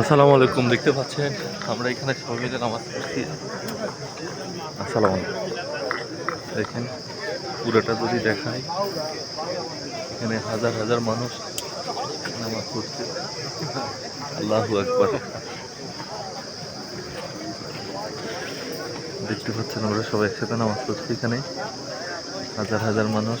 আসসালামু আলাইকুম দেখতে পাচ্ছেন? আমরা এখানে সবাই মিলে নামাজ পড়ছি। আসসালামু দেখেন, পুরোটা যদি দেখায় এখানে হাজার হাজার মানুষ নামাজ পড়ছে। আল্লাহু আকবার। দেখতে পাচ্ছেন, আমরা সবাই একসাথে নামাজ পড়ছি এখানে। হাজার হাজার মানুষ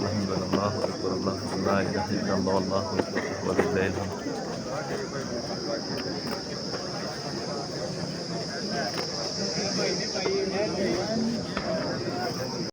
الحمد لله الله اكبر الله لا اله الا الله والله اكبر ولله الحمد